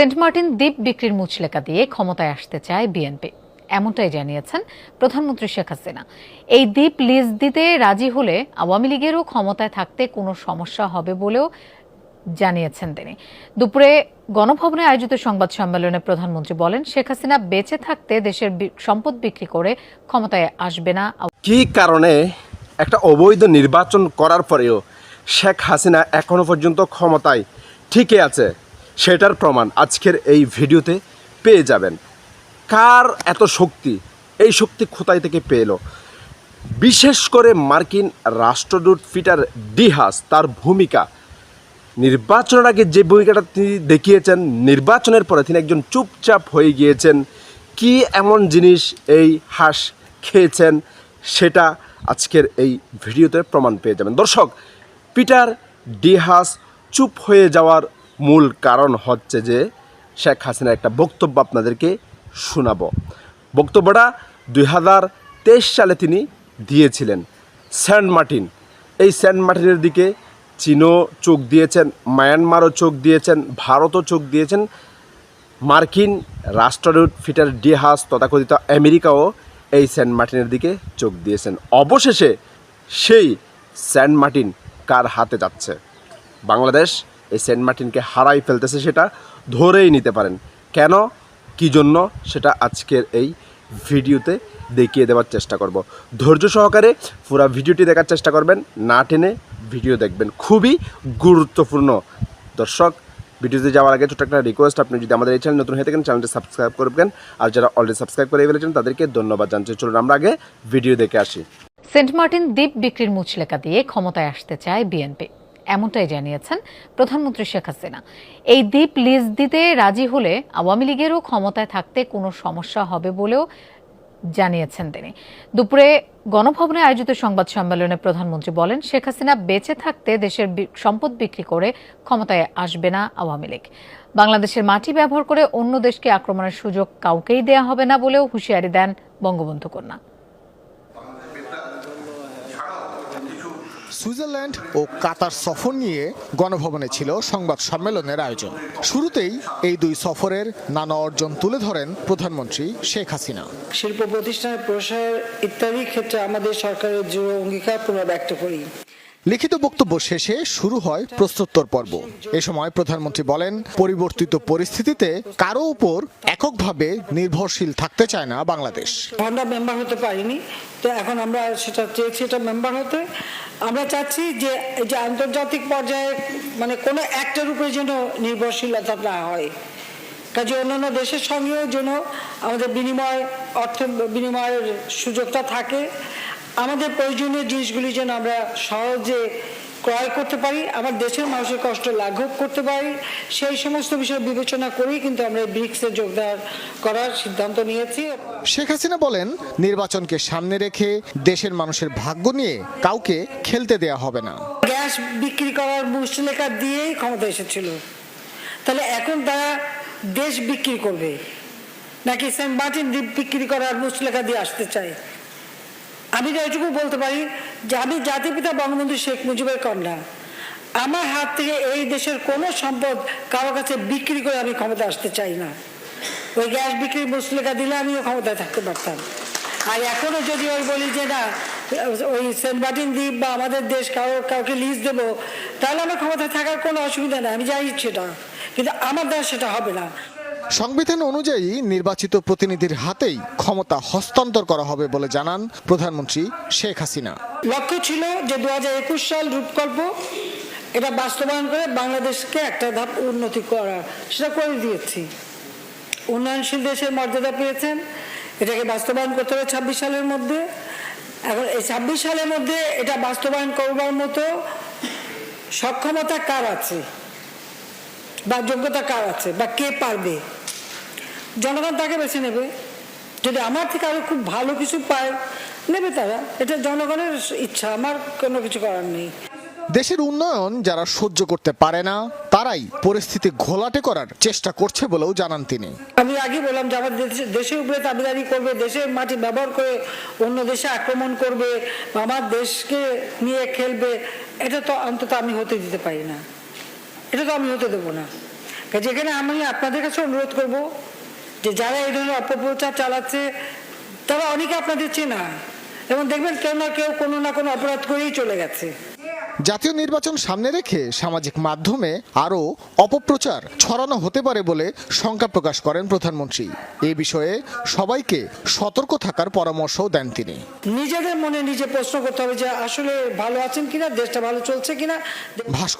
Saint Martin দ্বীপ বিক্রির মুচলেকা দিয়ে ক্ষমতায় আসতে চায় বিএনপি। এমনটাই জানিয়েছেন প্রধানমন্ত্রী শেখ হাসিনা। এই দ্বীপ লিজ দিতে রাজি হলে আওয়ামী লীগেরও ক্ষমতায় থাকতে কোনো সমস্যা হবে বলেও জানিয়েছেন তিনি। দুপুরে গণভবনে আয়োজিত সংবাদ সম্মেলনে প্রধানমন্ত্রী বলেন, শেখ হাসিনা বেঁচে থাকতে দেশের সম্পদ বিক্রি করে ক্ষমতায় আসবে না। কি কারণে একটা অবৈধ নির্বাচন করার পরেও শেখ হাসিনা এখনও পর্যন্ত ক্ষমতায় ঠিকই আছে? সেটার প্রমাণ আজকের এই ভিডিওতে পেয়ে যাবেন। কার এত শক্তি? এই শক্তি কোথায় থেকে পেল? বিশেষ করে মার্কিন রাষ্ট্রদূত পিটার ডিহাস তার ভূমিকা। নির্বাচনের আগে যে ভূমিকাটা তিনি দেখিয়েছেন, নির্বাচনের পরে তিনি একজন চুপচাপ হয়ে গিয়েছেন। কি এমন জিনিস এই হাঁস খেয়েছেন, সেটা আজকের এই ভিডিওতে প্রমাণ পেয়ে যাবেন। দর্শক, পিটার ডিহাস চুপ হয়ে যাওয়ার মূল কারণ হচ্ছে যে শেখ হাসিনার একটা বক্তব্য আপনাদেরকে শোনাব। বক্তব্যটা দুই হাজার তেইশ সালে তিনি দিয়েছিলেন সেন্ট মার্টিন। এই সেন্ট মার্টিনের দিকে চীনও চোখ দিয়েছেন, মায়ানমারও চোখ দিয়েছেন, ভারতও চোখ দিয়েছেন। মার্কিন রাষ্ট্রদূত ফিটার ডিহাস তথাকথিত আমেরিকাও এই সেন্ট মার্টিনের দিকে চোখ দিয়েছেন। অবশেষে সেই সেন্ট মার্টিন কার হাতে যাচ্ছে? বাংলাদেশ এই সেন্ট মার্টিনকে হারাই ফেলতেছে সেটা ধরেই নিতে পারেন। কেন? কি জন্য? সেটা আজকের এই ভিডিওতে দেখিয়ে দেওয়ার চেষ্টা করব। ধৈর্য সহকারে পুরো ভিডিওটি দেখার চেষ্টা করবেন, না টেনে ভিডিও দেখবেন। খুবই গুরুত্বপূর্ণ। দর্শক, ভিডিওতে যাওয়ার আগে ছোট্ট একটা রিকোয়েস্ট আপনি যদি আমাদের এই চ্যানেল নতুন হয়ে থাকেন চ্যানেলটি সাবস্ক্রাইব করবেন। আর যারা অলরেডি সাবস্ক্রাইব করে ফেলেছেন, তাদেরকে ধন্যবাদ জানতে চলুন আমরা আগে ভিডিও দেখে আসি। সেন্ট মার্টিন দ্বীপ বিক্রির মুচলেকা দিয়ে ক্ষমতায় আসতে চায় বিএনপি। এমনটাই জানিয়েছেন প্রধানমন্ত্রী শেখ হাসিনা। এই দ্বীপ লিজ দিতে রাজি হলে আওয়ামী লীগেরও ক্ষমতায় থাকতে কোনো সমস্যা হবে বলেও জানিয়েছেন তিনি। দুপুরে গণভবনে আয়োজিত সংবাদ সম্মেলনে প্রধানমন্ত্রী বলেন, শেখ হাসিনা বেঁচে থাকতে দেশের সম্পদ বিক্রি করে ক্ষমতায় আসবে না আওয়ামী লীগ। বাংলাদেশের মাটি ব্যবহার করে অন্য দেশকে আক্রমণের সুযোগ কাউকেই দেয়া হবে না বলেও হুঁশিয়ারি দেন বঙ্গবন্ধু কন্যা। সুইজারল্যান্ড ও কাতার সফর নিয়ে গণভবনে ছিল সংবাদ সম্মেলনের আয়োজন। শুরুতেই এই দুই সফরের নানা অর্জন তুলে ধরেন প্রধানমন্ত্রী শেখ হাসিনা। শিল্প প্রতিষ্ঠানের প্রসার ইত্যাদি ক্ষেত্রে আমাদের সরকারের দৃঢ় অঙ্গীকার পুনর্ব্যক্ত করি। লিখিত বক্তব্য শেষে শুরু হয় প্রশ্নোত্তর পর্ব। এ সময় প্রধানমন্ত্রী বলেন পরিবর্তিত পরিস্থিতিতে কারও উপর এককভাবে নির্ভরশীল থাকতে চায় না বাংলাদেশ। আমরা মেম্বার হতে পারিনি তো এখন আমরা সেটা চেয়েছি এটা মেম্বার হতে। আমরা চাচ্ছি যে যে আন্তর্জাতিক পর্যায়ে মানে কোনো একটার উপরে যেন নির্ভরশীলতা না হয়। কাজে অন্যান্য দেশের সঙ্গেও যেন আমাদের বিনিময় অর্থ বিনিময়ের সুযোগটা থাকে। আমাদের প্রয়োজনীয় জিনিসগুলি যেন আমরা সহজে ক্রয় করতে পারি আমার দেশের মানুষের কষ্ট লাঘব করতে পারি সেই সমস্ত বিষয় বিবেচনা করেই কিন্তু আমরা ব্রিক্সে যোগদান করার সিদ্ধান্ত নিয়েছি। শেখ হাসিনা বলেন নির্বাচনকে সামনে রেখে দেশের মানুষের ভাগ্য নিয়ে কাউকে খেলতে দেয়া হবে না। গ্যাস বিক্রি করার মুচলেখা দিয়েই ক্ষমতা এসেছিল। তাহলে এখন তারা দেশ বিক্রি করবে নাকি সেন্ট মার্টিন দ্বীপ বিক্রি করার মুচলেখা দিয়ে আসতে চায়? আমি তো এটুকু বলতে পারি যে আমি জাতিপিতা বঙ্গবন্ধু শেখ মুজিবের কন্যা। আমার হাত থেকে এই দেশের কোনো সম্পদ কারও কাছে বিক্রি করে আমি ক্ষমতা আসতে চাই না। ওই গ্যাস বিক্রির মুচলেখা দিলে আমিও ক্ষমতায় থাকতে পারতাম। আর এখনও যদি ওই বলি যে না, ওই সেন্ট মার্টিন দ্বীপ বা আমাদের দেশ কারও, কাউকে লিজ দেবো, তাহলে আমার ক্ষমতায় থাকার কোনো অসুবিধা নেই, আমি যাই সেটা। কিন্তু আমার দ্বারা সেটা হবে না। সংবিধান অনুযায়ী নির্বাচিত প্রতিনিধির হাতেই ক্ষমতা হস্তান্তর করা হবে বলে জানান প্রধানমন্ত্রী শেখ হাসিনা। লক্ষ্য ছিল যে দু হাজার একুশ সাল রূপকল্প, এটা বাস্তবায়ন করে বাংলাদেশকে একটা ধাপ উন্নতি করা সেটা করে দিয়েছি। উন্নয়নশীল দেশের মর্যাদা পেয়েছেন, এটাকে বাস্তবায়ন করতে হবে ছাব্বিশ সালের মধ্যে। এখন এই ছাব্বিশ সালের মধ্যে এটা বাস্তবায়ন করবার মতো সক্ষমতা কার আছে? বা যোগ্যতা কার আছে? বা কে পারবে? জনগণ তাকে বেছে নেবে। যদি আমার থেকে আরও খুব ভালো কিছু পায় নেবে তারা। এটা জনগণের ইচ্ছা আমার কোনো কিছু করার নেই। দেশের উন্নয়ন যারা সহ্য করতে পারে না তারাই পরিস্থিতি ঘোলাটে করার চেষ্টা করছে বলেও জানান তিনি। আমি আগে বললাম যে আমার দেশে- দেশের উপরে দাবিদারি করবে দেশের মাটি ব্যবহার করে অন্য দেশে আক্রমণ করবে আমার দেশকে নিয়ে খেলবে এটা তো অন্তত আমি হতে দিতে পারি না। এটা তো আমি হতে দেবো না। যেখানে আমি আপনাদের কাছে অনুরোধ করব যে যারা এই ধরনের অপপ্রচার চালাচ্ছে তারা অনেকে আপনাদের চেনা। এবং দেখবেন কেউ না কেউ কোনো না কোনো অপরাধ করেই চলে গেছে। জাতীয় নির্বাচন সামনে রেখে সামাজিক মাধ্যমে আরও অপপ্রচার ছড়ানো হতে পারে বলে শঙ্কা প্রকাশ করেন প্রধানমন্ত্রী। এ বিষয়ে সবাইকে সতর্ক থাকার পরামর্শও দেন তিনি। নিজেদের মনে নিজে প্রশ্ন করতে হবে যে আসলে ভালো আছেন কিনা দেশটা ভালো চলছে কিনা। ভাস্কর